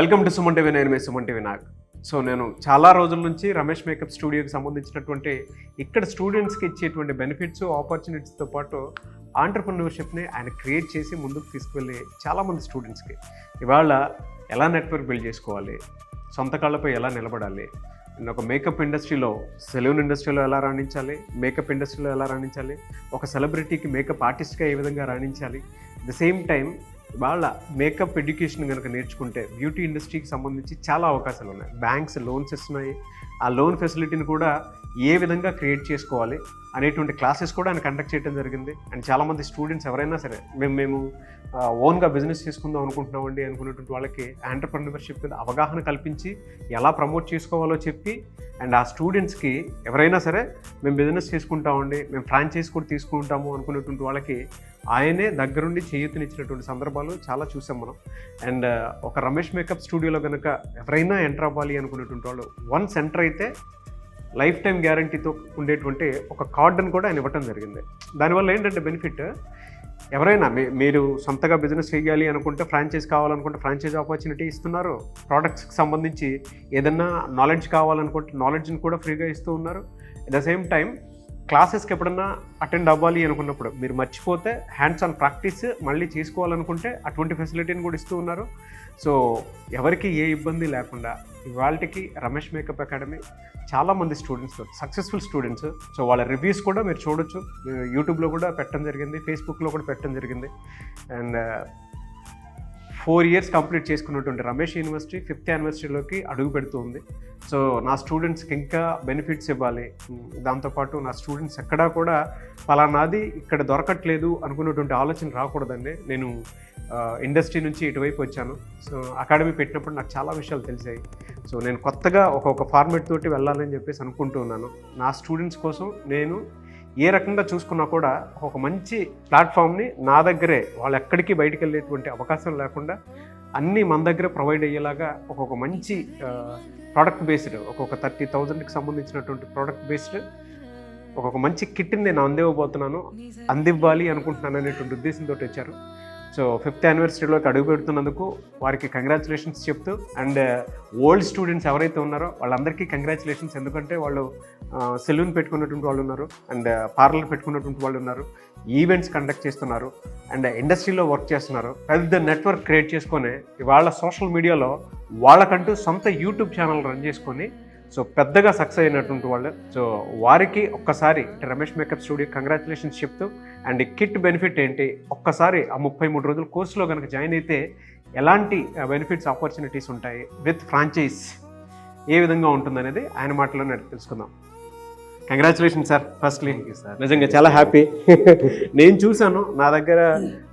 Welcome to Suman TV నేను మీ Suman TV Nag. So నేను చాలా రోజుల నుంచి రమేష్ మేకప్ స్టూడియోకి సంబంధించినటువంటి ఇక్కడ స్టూడెంట్స్కి ఇచ్చేటువంటి బెనిఫిట్స్ ఆపర్చునిటీస్తో పాటు ఆంటర్ప్రినర్షిప్ని ఆయన క్రియేట్ చేసి ముందుకు తీసుకువెళ్ళి చాలామంది స్టూడెంట్స్కి ఇవాళ ఎలా నెట్వర్క్ బిల్డ్ చేసుకోవాలి? సొంత కాళ్ళపై ఎలా నిలబడాలి? ఒక మేకప్ ఇండస్ట్రీలో సెలూన్ ఇండస్ట్రీలో ఎలా రాణించాలి? మేకప్ ఇండస్ట్రీలో ఎలా రాణించాలి? ఒక సెలబ్రిటీకి మేకప్ ఆర్టిస్ట్గా ఏ విధంగా రాణించాలి? ద సేమ్ టైం వాళ్ళ మేకప్ ఎడ్యుకేషన్ కనుక నేర్చుకుంటే బ్యూటీ ఇండస్ట్రీకి సంబంధించి చాలా అవకాశాలు ఉన్నాయి. బ్యాంక్స్ లోన్స్ ఇస్తున్నాయి. ఆ లోన్ ఫెసిలిటీని కూడా ఏ విధంగా క్రియేట్ చేసుకోవాలి అనేటువంటి క్లాసెస్ కూడా ఆయన కండక్ట్ చేయడం జరిగింది. అండ్ చాలామంది స్టూడెంట్స్ ఎవరైనా సరే మేము మేము ఓన్గా బిజినెస్ చేసుకుందాం అనుకుంటున్నామండి అనుకున్నటువంటి వాళ్ళకి ఆంటర్ప్రినర్షిప్ మీద అవగాహన కల్పించి ఎలా ప్రమోట్ చేసుకోవాలో చెప్పి అండ్ ఆ స్టూడెంట్స్కి ఎవరైనా సరే మేము బిజినెస్ చేసుకుంటామండి మేము ఫ్రాంచైజ్ కూడా తీసుకుంటాము అనుకున్నటువంటి వాళ్ళకి ఆయనే దగ్గరుండి చేయూతనిచ్చినటువంటి సందర్భాలు చాలా చూసాం మనం. అండ్ ఒక రమేష్ మేకప్ స్టూడియోలో కనుక ఎవరైనా ఎంటర్ అవ్వాలి అనుకునేటువంటి వాళ్ళు వన్ సెంటర్ అయితే లైఫ్ టైం గ్యారంటీతో ఉండేటువంటి ఒక కార్డును కూడా ఆయన ఇవ్వటం జరిగింది. దానివల్ల ఏంటంటే బెనిఫిట్ ఎవరైనా మీ మీరు సొంతగా బిజినెస్ చేయాలి అనుకుంటే ఫ్రాంచైజ్ కావాలనుకుంటే ఫ్రాంచైజ్ ఆపర్చునిటీ ఇస్తున్నారు. ప్రోడక్ట్స్కి సంబంధించి ఏదన్నా నాలెడ్జ్ కావాలనుకుంటే నాలెడ్జ్ని కూడా ఫ్రీగా ఇస్తూ ఉన్నారు. అట్ ద సేమ్ టైం క్లాసెస్కి ఎప్పుడన్నా అటెండ్ అవ్వాలి అనుకున్నప్పుడు మీరు మర్చిపోతే హ్యాండ్స్ ఆన్ ప్రాక్టీస్ మళ్ళీ చేసుకోవాలనుకుంటే అటువంటి ఫెసిలిటీని కూడా ఇస్తూ ఉన్నారు. సో ఎవరికి ఏ ఇబ్బంది లేకుండా ఇవాళకి రమేష్ మేకప్ అకాడమీ చాలామంది స్టూడెంట్స్ సక్సెస్ఫుల్ స్టూడెంట్స్ సో వాళ్ళ రివ్యూస్ కూడా మీరు చూడొచ్చు. యూట్యూబ్లో కూడా పెట్టడం జరిగింది ఫేస్బుక్లో కూడా పెట్టడం జరిగింది. అండ్ ఫోర్ ఇయర్స్ కంప్లీట్ చేసుకున్నటువంటి రమేష్ యూనివర్సిటీ ఫిఫ్త్ యానివర్సిటీలోకి అడుగు పెడుతుంది. సో నా స్టూడెంట్స్కి ఇంకా బెనిఫిట్స్ ఇవ్వాలి. దాంతోపాటు నా స్టూడెంట్స్ ఎక్కడా కూడా ఫలానాది ఇక్కడ దొరకట్లేదు అనుకున్నటువంటి ఆలోచన రాకూడదండి. నేను ఇండస్ట్రీ నుంచి ఇటువైపు వచ్చాను. సో అకాడమీ పెట్టినప్పుడు నాకు చాలా విషయాలు తెలిసాయి. సో నేను కొత్తగా ఒక్కొక్క ఫార్మేట్ తోటి వెళ్ళాలని చెప్పేసి అనుకుంటున్నాను నా స్టూడెంట్స్ కోసం నేను ఏ రకంగా చూసుకున్నా కూడా ఒక మంచి ప్లాట్ఫామ్ని నా దగ్గరే వాళ్ళు ఎక్కడికి బయటకు వెళ్ళేటువంటి అవకాశం లేకుండా అన్నీ మన దగ్గర ప్రొవైడ్ అయ్యేలాగా ఒక్కొక్క మంచి ప్రోడక్ట్ బేస్డ్ ఒక్కొక్క థర్టీ థౌజండ్కి సంబంధించినటువంటి ప్రోడక్ట్ బేస్డ్ ఒక్కొక్క మంచి కిట్ని నేను అందివ్వబోతున్నాను అందివ్వాలి అనుకుంటున్నాను అనేటువంటి ఉద్దేశంతో వచ్చారు సో ఫిఫ్త్ యానివర్సరీలోకి అడుగు పెడుతున్నందుకు వారికి కంగ్రాచులేషన్స్ చెప్తూ అండ్ ఓల్డ్ స్టూడెంట్స్ ఎవరైతే ఉన్నారో వాళ్ళందరికీ కంగ్రాచులేషన్స్ ఎందుకంటే వాళ్ళు సెలూన్ పెట్టుకున్నటువంటి వాళ్ళు ఉన్నారు అండ్ పార్లర్ uh, పెట్టుకున్నటువంటి వాళ్ళు ఉన్నారు ఈవెంట్స్ కండక్ట్ చేస్తున్నారు అండ్ ఇండస్ట్రీలో వర్క్ చేస్తున్నారు. పెద్ద నెట్వర్క్ క్రియేట్ చేసుకొని ఇవాళ సోషల్ మీడియాలో వాళ్ళకంటూ సొంత యూట్యూబ్ ఛానల్ రన్ చేసుకొని సో పెద్దగా సక్సెస్ అయినటువంటి వాళ్ళు. సో వారికి ఒక్కసారి రమేష్ మేకప్ స్టూడియో కంగ్రాచులేషన్స్ చెప్తూ అండ్ కిట్ బెనిఫిట్ ఏంటి? ఒక్కసారి ఆ ముప్పై మూడు రోజుల కోర్సులో కనుక జాయిన్ అయితే ఎలాంటి బెనిఫిట్స్ ఆపర్చునిటీస్ ఉంటాయి విత్ ఫ్రాంచైజ్ ఏ విధంగా ఉంటుందనేది ఆయన మాటలోనే తెలుసుకుందాం. కంగ్రాచులేషన్ సార్ ఫస్ట్లీ సార్ నిజంగా చాలా హ్యాపీ నేను చూశాను నా దగ్గర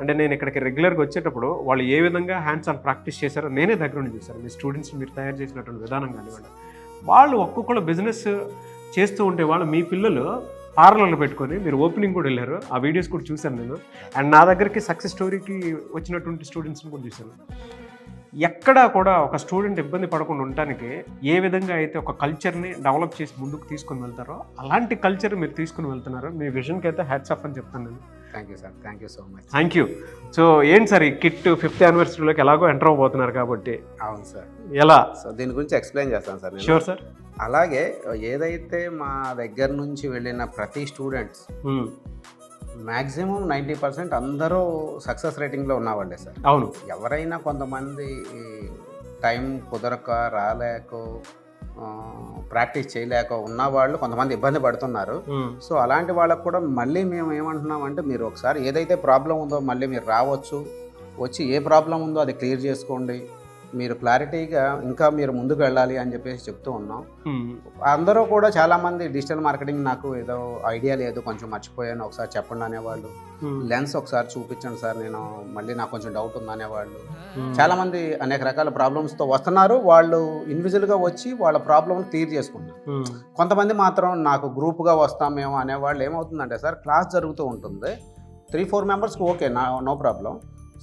అంటే నేను ఇక్కడికి రెగ్యులర్గా వచ్చేటప్పుడు వాళ్ళు ఏ విధంగా హ్యాండ్స్ ఆన్ ప్రాక్టీస్ చేశారో నేనే దగ్గర నుండి చూశాను. మీ స్టూడెంట్స్ మీరు తయారు చేసినటువంటి విధానం కానివ్వండి. వాళ్ళు ఒక్కొక్కరు బిజినెస్ చేస్తూ ఉంటే వాళ్ళు మీ పిల్లలు పార్లర్లు పెట్టుకొని మీరు ఓపెనింగ్ కూడా వెళ్ళారు. ఆ వీడియోస్ కూడా చూశాను నేను. అండ్ నా దగ్గరికి సక్సెస్ స్టోరీకి వచ్చినటువంటి స్టూడెంట్స్ని కూడా చూశాను. ఎక్కడా కూడా ఒక స్టూడెంట్ ఇబ్బంది పడకుండా ఉండటానికి ఏ విధంగా అయితే ఒక కల్చర్ని డెవలప్ చేసి ముందుకు తీసుకుని వెళ్తారో అలాంటి కల్చర్ మీరు తీసుకుని వెళ్తున్నారు. మీ విజన్కి అయితే హ్యాట్స్ ఆఫ్ అని చెప్తాను నేను. Thank you sir thank you so much thank you so ఏంటి సార్ ఈ కిట్ ఫిఫ్త్ యానివర్సరీలోకి ఎలాగో ఎంటర్ అవ్వబోతున్నారు కాబట్టి? అవును సార్. ఎలా? సో దీని గురించి ఎక్స్ప్లెయిన్ చేస్తాను సార్ షూర్ సార్ అలాగే ఏదైతే మా దగ్గర నుంచి వెళ్ళిన ప్రతి స్టూడెంట్స్ మ్యాక్సిమం నైంటీ పర్సెంట్ అందరూ సక్సెస్ రేటింగ్లో ఉన్నవాళ్ళే సార్. అవును. ఎవరైనా కొంతమంది టైం కుదరక రాలేక ప్రాక్టీస్ చేయలేక ఉన్నవాళ్ళు కొంతమంది ఇబ్బంది పడుతున్నారు. సో అలాంటి వాళ్ళకు కూడా మళ్ళీ మేము ఏమంటున్నామంటే మీరు ఒకసారి ఏదైతే ప్రాబ్లం ఉందో మళ్ళీ మీరు రావచ్చు. వచ్చి ఏ ప్రాబ్లం ఉందో అది క్లియర్ చేసుకోండి. మీరు క్లారిటీగా ఇంకా మీరు ముందుకు వెళ్ళాలి అని చెప్పేసి చెప్తూ ఉన్నాం. అందరూ కూడా చాలామంది డిజిటల్ మార్కెటింగ్ నాకు ఏదో ఐడియా లేదు కొంచెం మర్చిపోయాను ఒకసారి చెప్పండి అనేవాళ్ళు. లెన్స్ ఒకసారి చూపించండి సార్ నేను మళ్ళీ నాకు కొంచెం డౌట్ ఉంది అనేవాళ్ళు. చాలా మంది అనేక రకాల ప్రాబ్లమ్స్తో వస్తున్నారు వాళ్ళు ఇండివిజువల్గా వచ్చి వాళ్ళ ప్రాబ్లమ్ క్లియర్ చేసుకుంటున్నారు Hmm. కొంతమంది మాత్రం నాకు గ్రూప్గా వస్తామేమో అనేవాళ్ళు ఏమవుతుందంటే సార్ క్లాస్ జరుగుతూ ఉంటుంది త్రీ ఫోర్ మెంబర్స్కి ఓకే నా నో ప్రాబ్లం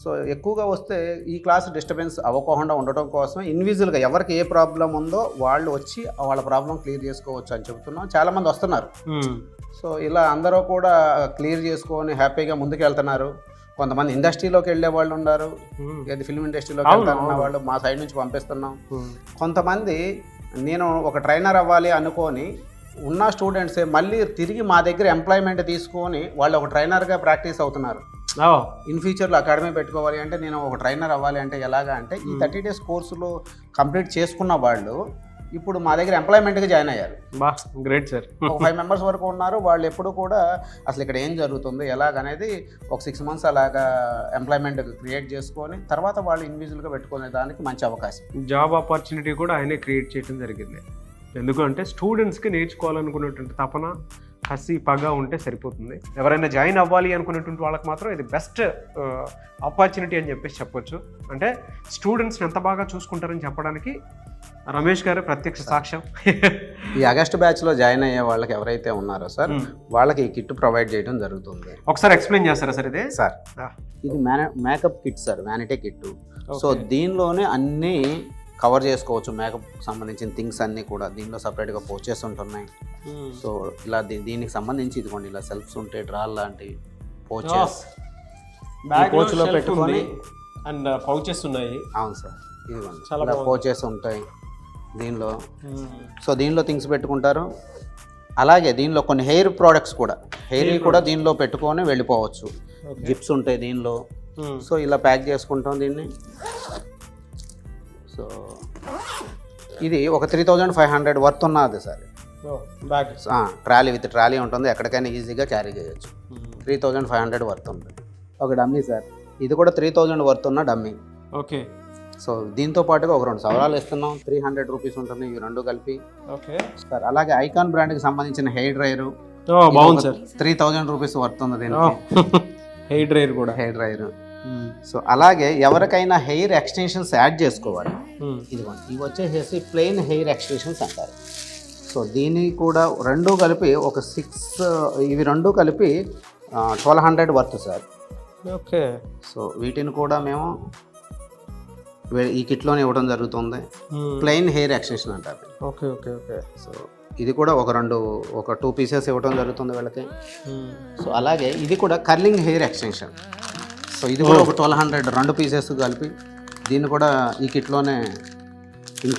సో ఎక్కువగా వస్తే ఈ క్లాస్ డిస్టర్బెన్స్ అవ్వకుండా ఉండటం కోసం ఇండివిజువల్గా ఎవరికి ఏ ప్రాబ్లం ఉందో వాళ్ళు వచ్చి వాళ్ళ ప్రాబ్లం క్లియర్ చేసుకోవచ్చు అని చెబుతున్నాం చాలామంది వస్తున్నారు. సో ఇలా అందరూ కూడా క్లియర్ చేసుకొని హ్యాపీగా ముందుకు వెళ్తున్నారు కొంతమంది ఇండస్ట్రీలోకి వెళ్ళే వాళ్ళు ఉన్నారు. ఏది ఫిల్మ్ ఇండస్ట్రీలోకి అవును. వాళ్ళు మా సైడ్ నుంచి పంపిస్తున్నాం. కొంతమంది నేను ఒక ట్రైనర్ అవ్వాలి అనుకొని ఉన్న స్టూడెంట్సే మళ్ళీ తిరిగి మా దగ్గర ఎంప్లాయ్మెంట్ తీసుకొని వాళ్ళు ఒక ట్రైనర్గా ప్రాక్టీస్ అవుతున్నారు. ఇన్ ఫ్యూచర్లో అకాడమీ పెట్టుకోవాలి అంటే నేను ఒక ట్రైనర్ అవ్వాలి అంటే ఎలాగా అంటే ఈ థర్టీ డేస్ కోర్సులో కంప్లీట్ చేసుకున్న వాళ్ళు ఇప్పుడు మా దగ్గర ఎంప్లాయ్మెంట్గా జాయిన్ అయ్యారు. బా గ్రేట్ సార్ ఒక ఫైవ్ మెంబర్స్ వరకు ఉన్నారు. వాళ్ళు ఎప్పుడు కూడా అసలు ఇక్కడ ఏం జరుగుతుంది ఎలాగనేది ఒక సిక్స్ మంత్స్ అలాగా ఎంప్లాయ్మెంట్ క్రియేట్ చేసుకొని తర్వాత వాళ్ళు ఇండివిజువల్గా పెట్టుకునే దానికి మంచి అవకాశం. జాబ్ ఆపర్చునిటీ కూడా ఆయనే క్రియేట్ చేయడం జరిగింది. ఎందుకంటే స్టూడెంట్స్కి నేర్చుకోవాలనుకునేటువంటి తపన కసి పగ ఉంటే సరిపోతుంది. ఎవరైనా జాయిన్ అవ్వాలి అనుకునేటువంటి వాళ్ళకి మాత్రం ఇది బెస్ట్ ఆపర్చునిటీ అని చెప్పేసి చెప్పొచ్చు. అంటే స్టూడెంట్స్ని ఎంత బాగా చూసుకుంటారని చెప్పడానికి రమేష్ గారు ప్రత్యక్ష సాక్ష్యం. ఈ ఆగస్ట్ బ్యాచ్లో జాయిన్ అయ్యే వాళ్ళకి ఎవరైతే ఉన్నారో సార్. వాళ్ళకి ఈ కిట్ ప్రొవైడ్ చేయడం జరుగుతుంది. ఒకసారి ఎక్స్ప్లెయిన్ చేస్తారా సార్ ఇదే? సార్. ఇది makeup kit sir vanity kit so. దీనిలోనే అన్నీ కవర్ చేసుకోవచ్చు మేకప్ సంబంధించిన థింగ్స్ అన్నీ కూడా. దీనిలో సపరేట్గా పోచెస్ ఉంటున్నాయి. సో ఇలా దీ- దీనికి సంబంధించి ఇదిగోండి ఇలా సెల్ఫ్స్ ఉంటాయి డ్రాల్ లాంటి పోచెస్ బ్యాగ్ pouch లో పెట్టుకొని- అండ్ పౌచెస్ ఉన్నాయి. అవును సార్. ఇదిగోండి. చాలా. పోచెస్ ఉంటాయి దీనిలో. సో దీనిలో థింగ్స్ పెట్టుకుంటారు. అలాగే దీనిలో కొన్ని హెయిర్ ప్రోడక్ట్స్ కూడా. హెయిర్ కూడా దీనిలో పెట్టుకొని వెళ్ళిపోవచ్చు. జిప్స్ ఉంటాయి దీనిలో. Hmm. సో ఇలా ప్యాక్ చేసుకుంటాం దీన్ని. సో ఇది ఒక three thousand five hundred worth ఉన్నది సార్. ట్రాలీ విత్ ట్రాలీ ఉంటుంది. ఎక్కడికైనా ఈజీగా క్యారీ చేయొచ్చు. Three thousand five hundred worth ఉంది ఒక డమ్మీ సార్. ఇది కూడా త్రీ థౌజండ్ వర్త్ ఉన్న డమ్మీ. ఓకే. సో దీంతో పాటుగా ఒక రెండు సవరాలు ఇస్తున్నాం త్రీ హండ్రెడ్ రూపీస్ ఉంటుంది ఇవి రెండు కలిపి. ఓకే. సార్ అలాగే ఐకాన్ బ్రాండ్కి సంబంధించిన హెయిర్ డ్రైయర్. బాగుంది sir. Three thousand rupees worth ఉంది దీనికి. హెయిర్ డ్రైయర్ కూడా. Hair dryer. సో అలాగే ఎవరికైనా హెయిర్ ఎక్స్టెన్షన్స్ యాడ్ చేసుకోవాలి. ఇదిగోండి ఇవి వచ్చేసేసి ప్లెయిన్ హెయిర్ ఎక్స్టెన్షన్స్ అంటారు. సో దీన్ని కూడా రెండు కలిపి ఒక సిక్స్ ఇవి రెండు కలిపి twelve hundred worth sir. Okay. So వీటిని కూడా మేము ఈ కిట్లోనే ఇవ్వడం జరుగుతుంది. ప్లెయిన్ హెయిర్ ఎక్స్టెన్షన్ అంటారు. Okay okay okay. సో ఇది కూడా ఒక రెండు ఒక టూ పీసెస్ ఇవ్వడం జరుగుతుంది వీళ్ళకి. సో అలాగే ఇది కూడా కర్లింగ్ హెయిర్ ఎక్స్టెన్షన్. సో ఇది కూడా ఒక ట్వెల్వ్ హండ్రెడ్ రెండు పీసెస్ కలిపి దీన్ని కూడా ఈ కిట్లోనే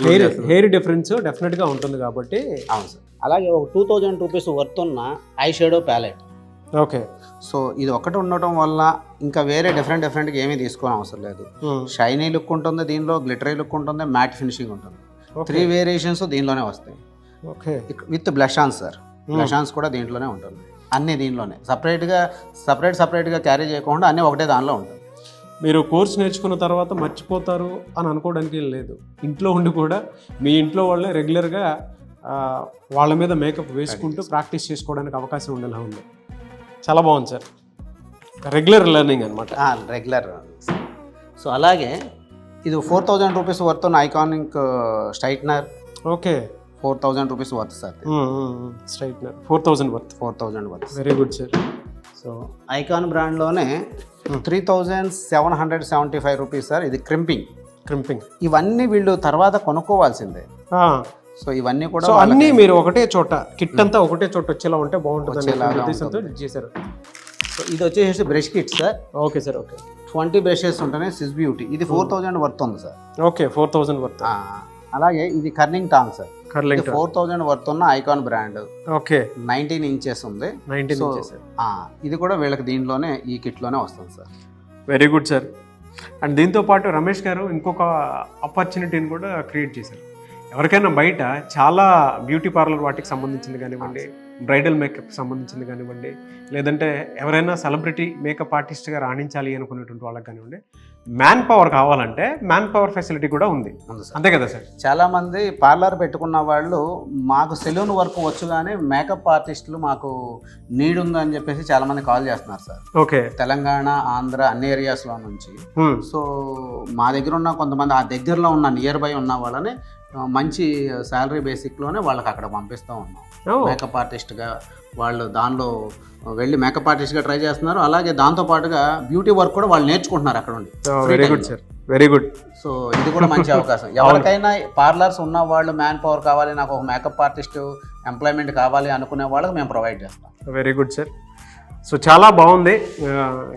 హెయిర్. హెయిర్ డిఫరెన్స్ డెఫినెట్గా ఉంటుంది కాబట్టి అవును సార్. అలాగే ఒక టూ థౌజండ్ రూపీస్ వర్త్ ఉన్న eye shadow palette okay. So ఇది ఒకటి ఉండటం వల్ల ఇంకా వేరే డిఫరెంట్ డిఫరెంట్గా ఏమీ తీసుకోని అవసరం లేదు. షైనీ లుక్ ఉంటుంది దీనిలో గ్లిటరీ లుక్ ఉంటుంది మ్యాట్ ఫినిషింగ్ ఉంటుంది. త్రీ వేరియేషన్స్ దీనిలోనే వస్తాయి. Okay. With blushons sir blushons కూడా దీంట్లోనే ఉంటుంది. అన్నీ దీనిలోనే. సపరేట్గా సపరేట్ సపరేట్గా క్యారీ చేయకుండా అన్నీ ఒకటే దానిలో ఉంటుంది. మీరు కోర్స్ నేర్చుకున్న తర్వాత మర్చిపోతారు అని అనుకోవడానికి లేదు. ఇంట్లో ఉండి కూడా మీ ఇంట్లో వాళ్ళే రెగ్యులర్గా వాళ్ళ మీద మేకప్ వేసుకుంటూ ప్రాక్టీస్ చేసుకోవడానికి అవకాశం ఉండేలా ఉంది. చాలా బాగుంది సార్. రెగ్యులర్ లెర్నింగ్ అనమాట రెగ్యులర్ సో అలాగే ఇది four thousand rupees worth iconic straightener. Okay. Four thousand rupees worth sir straightener. Four thousand worth. Four thousand worth. Very good sir so icon బ్రాండ్లోనే three thousand seven hundred seventy five rupees sir ఇది crimping. Crimping. ఇవన్నీ వీళ్ళు తర్వాత కొనుక్కోవాల్సిందే. So ఇవన్నీ కూడా అన్నీ మీరు ఒకటే చోట కిట్ అంతా ఒకటే చోట వచ్చేలా ఉంటే బాగుంటుంది. చేశారు. సో ఇది వచ్చేసి brush kit sir okay sir okay. Twenty brushes ఉంటేనే సిస్ బ్యూటీ ఇది ఫోర్ థౌజండ్ వర్త్ ఉంది sir okay four thousand worth. అలాగే ఇది curling tong sir. Curling four thousand worth ఉన్న icon brand. Okay. Nineteen inches ఉంది. Nineteen inches. ఇది కూడా వీళ్ళకి దీంట్లోనే ఈ కిట్లోనే వస్తుంది sir. Very good sir and దీంతో పాటు రమేష్ గారు ఇంకొక ఆపర్చునిటీని కూడా క్రియేట్ చేశారు. ఎవరికైనా బయట చాలా బ్యూటీ పార్లర్ వాటికి సంబంధించింది కానివ్వండి బ్రైడల్ మేకప్ సంబంధించింది కానివ్వండి లేదంటే ఎవరైనా సెలబ్రిటీ మేకప్ ఆర్టిస్ట్గా రాణించాలి అనుకునేటువంటి వాళ్ళకి కానివ్వండి మ్యాన్ పవర్ కావాలంటే మ్యాన్ పవర్ ఫెసిలిటీ కూడా ఉంది. అంతే కదా సార్? చాలా మంది పార్లర్ పెట్టుకున్న వాళ్ళు మాకు సెలూన్ వర్క్ వచ్చు కానీ మేకప్ ఆర్టిస్టులు మాకు నీడ్ ఉందని చెప్పేసి చాలా మంది కాల్ చేస్తున్నారు సార్. ఓకే. తెలంగాణ ఆంధ్ర అన్ని ఏరియాస్లో నుంచి. సో మా దగ్గర ఉన్న కొంతమంది ఆ దగ్గరలో ఉన్న నియర్ బై ఉన్న వాళ్ళని మంచి శాలరీ బేసిక్లోనే వాళ్ళకి అక్కడ పంపిస్తూ ఉన్నాం. మేకప్ ఆర్టిస్ట్గా వాళ్ళు దానిలో వెళ్ళి మేకప్ ఆర్టిస్ట్గా ట్రై చేస్తున్నారు. అలాగే దాంతో పాటుగా బ్యూటీ వర్క్ కూడా వాళ్ళు నేర్చుకుంటున్నారు అక్కడ ఉండి. Very good sir very good so ఇది కూడా మంచి అవకాశం. ఎవరికైనా పార్లర్స్ ఉన్న వాళ్ళు మ్యాన్ పవర్ కావాలి నాకు ఒక మేకప్ ఆర్టిస్ట్ ఎంప్లాయ్మెంట్ కావాలి అనుకునే వాళ్ళకి మేము ప్రొవైడ్ చేస్తాం. వెరీ గుడ్ సార్ సో చాలా బాగుంది.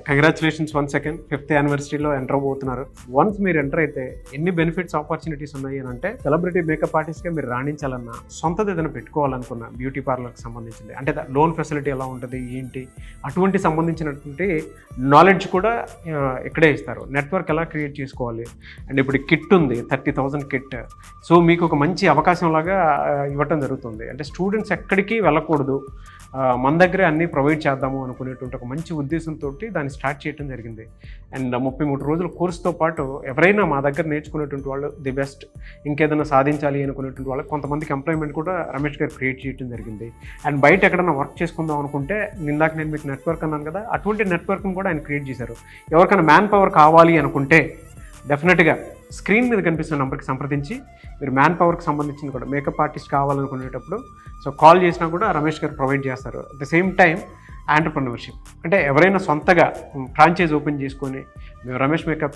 కంగ్రాచులేషన్స్ వన్ సెకండ్ ఫిఫ్త్ యానివర్సరీలో ఎంటర్ అవబోతున్నారు వన్స్ మీరు ఎంటర్ అయితే ఎన్ని బెనిఫిట్స్ ఆపర్చునిటీస్ ఉన్నాయి అని అంటే సెలబ్రిటీ మేకప్ ఆర్టిస్ట్గా మీరు రాణించాలన్నా సొంతది ఏదైనా పెట్టుకోవాలనుకున్న బ్యూటీ పార్లర్కి సంబంధించింది. అంటే లోన్ ఫెసిలిటీ ఎలా ఉంటుంది ఏంటి అటువంటి సంబంధించినటువంటి నాలెడ్జ్ కూడా ఇక్కడే ఇస్తారు. నెట్వర్క్ ఎలా క్రియేట్ చేసుకోవాలి? అండ్ ఇప్పుడు కిట్ ఉంది థర్టీ థౌజండ్ కిట్ సో మీకు ఒక మంచి అవకాశం లాగా ఇవ్వటం జరుగుతుంది. అంటే స్టూడెంట్స్ ఎక్కడికి వెళ్ళకూడదు. మన దగ్గరే అన్నీ ప్రొవైడ్ చేద్దాము అనుకునేటువంటి ఒక మంచి ఉద్దేశంతో దాన్ని స్టార్ట్ చేయడం జరిగింది. అండ్ ముప్పై మూడు రోజుల కోర్సుతో పాటు ఎవరైనా మా దగ్గర నేర్చుకునేటువంటి వాళ్ళు ది బెస్ట్ ఇంకేదైనా సాధించాలి అనుకునేటువంటి వాళ్ళకి కొంతమందికి ఎంప్లాయ్మెంట్ కూడా రమేష్ గారు క్రియేట్ చేయడం జరిగింది. అండ్ బయట ఎక్కడైనా వర్క్ చేసుకుందాం అనుకుంటే నిందాక నేను మీకు నెట్వర్క్ అన్నాను కదా అటువంటి నెట్వర్క్ని కూడా ఆయన క్రియేట్ చేశారు. ఎవరికైనా మ్యాన్ పవర్ కావాలి అనుకుంటే డెఫినెట్గా స్క్రీన్ మీద కనిపిస్తున్న నెంబర్కి సంప్రదించి మీరు మ్యాన్ పవర్కి సంబంధించిన కూడా మేకప్ ఆర్టిస్ట్ కావాలనుకునేటప్పుడు సో కాల్ చేసినా కూడా రమేష్ గారు ప్రొవైడ్ చేస్తారు. At the same time entrepreneurship అంటే ఎవరైనా సొంతగా ఫ్రాంచైజ్ ఓపెన్ చేసుకొని మేము రమేష్ మేకప్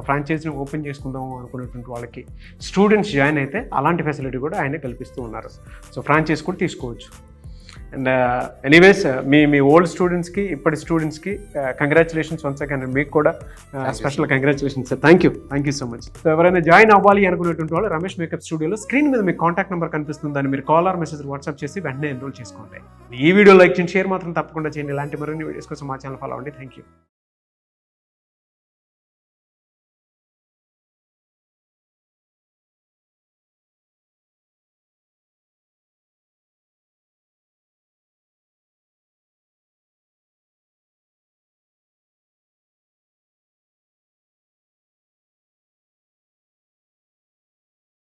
ఫ్రాంచైజ్ని ఓపెన్ చేసుకుందాము అనుకునేటువంటి వాళ్ళకి స్టూడెంట్స్ జాయిన్ అయితే అలాంటి ఫెసిలిటీ కూడా ఆయన కల్పిస్తూ ఉన్నారు. సో ఫ్రాంచైజ్ కూడా తీసుకోవచ్చు. అండ్ ఎనీవేస్ మీ మీ ఓల్డ్ స్టూడెంట్స్కి ఇప్పటి స్టూడెంట్స్కి కంగ్రాచులేషన్స్ వన్స్ అగైన్ మీకు కూడా special congratulations sir thank you thank you so much so ఎవరైనా జాయిన్ అవ్వాలి అనుకునేటువంటి వాళ్ళు రమేష్ మేకప్ స్టూడియోలో స్క్రీన్ మీద మీ కాంటాక్ట్ నెంబర్ కనిపిస్తుంది. దాన్ని మీరు కాల్ ఆర్ మెసేజ్ వాట్సాప్ చేసి వెంటనే ఎన్రోల్ చేసుకోండి. ఈ వీడియో లైక్ చేయండి షేర్ మాత్రం తప్పకుండా చేయండి. ఇలాంటి మరిన్ని వీడియోస్ కోసం మా ఛానల్ ఫాలో అవ్వండి. Thank you